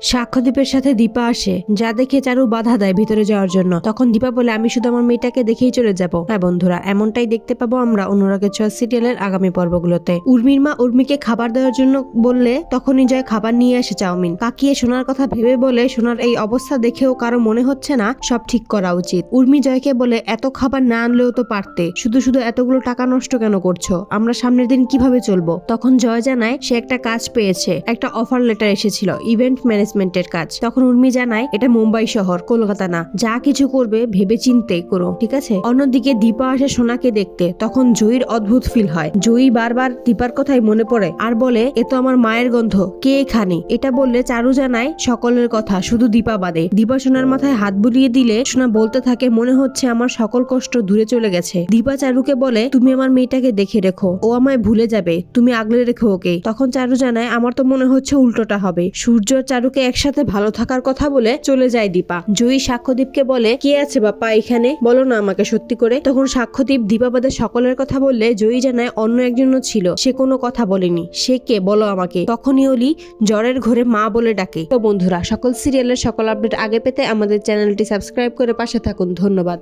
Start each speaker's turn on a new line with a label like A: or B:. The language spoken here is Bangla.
A: সাক্ষ্যদীপের সাথে দীপা আসে, যা দেখে চারু বাধা দেয় ভিতরে যাওয়ার জন্য। তখন দীপা বলে, আমি শুধু আমার মেয়েটাকে দেখেই চলে যাব। হ্যাঁ বন্ধুরা, এমনটাই দেখতে পাবো আমরা অনুরাগের চয়েস সিরিয়ালের আগামী পর্বগুলোতে। উর্মির মা উর্মিকে খাবার দেওয়ার জন্য বললে, তখনই জয় খাবার নিয়ে আসে চাউমিন। কাকিয়ে সোনার কথা ভেবে বলে, সোনার এই অবস্থা দেখেও কারও মনে হচ্ছে না, সব ঠিক করা উচিত। উর্মি জয়কে বলে, এত খাবার না আনলেও তো পারতে, শুধু শুধু এতগুলো টাকা নষ্ট কেন করছ? আমরা সামনের দিন কীভাবে চলবো? তখন জয় জানায়, সে একটা কাজ পেয়েছে, একটা অফার লেটার এসেছিল, ইভেন্ট ম্যানেজমেন্টের কাজ। তখন উর্মি জানায়, এটা মুম্বাই শহর, কলকাতা না। যা কিছু করবে ভেবে চিন্তে করো, ঠিক আছে? অন্যদিকে দীপা আসে সোনাকে দেখতে। তখন জয়ীর অদ্ভুত ফিল হয়। জয়ী বারবার দীপার কথাই মনে পড়ে আর বলে, এ তো আমার মায়ের গন্ধ। কে এখানে? এটা বললে চারু জানায়, সকলের কথা, শুধু দীপা বাদে। দীপা সোনার মাথায় হাত বুলিয়ে দিলে সোনা বলতে থাকে, মনে হচ্ছে আমার সকল কষ্ট দূরে চলে গেছে। দীপা চারুকে বলে, তুমি আমার মেয়েটাকে দেখে রেখো। ও আমায় ভুলে যাবে। তুমি আগলে রেখো ওকে। তখন চারু জানায়, আমার তো মনে হচ্ছে উল্টোটা হবে। সূর্য আর চারুকে একসাথে ভালো থাকার কথা বলে চলে যায় দীপা। জুই সাক্ষ্যদীপকে বলে, কে আছে বাপ্পা এখানে? বলো না আমাকে সত্যি করে। তখন সাক্ষ্যদীপ দীপাবাদের সকলের কথা বললে জয়ী জানায় অন্য একজনও ছিল। সে কোনো কথা বলেনি। সে কে? বলো আমাকে। তখনই অলি জ্বরের ঘরে মা বলে ডাকে। তো বন্ধুরা, সকল সিরিয়ালের সকল আপডেট আগে পেতে আমাদের চ্যানেলটি সাবস্ক্রাইব করে পাশে থাকুন। ধন্যবাদ।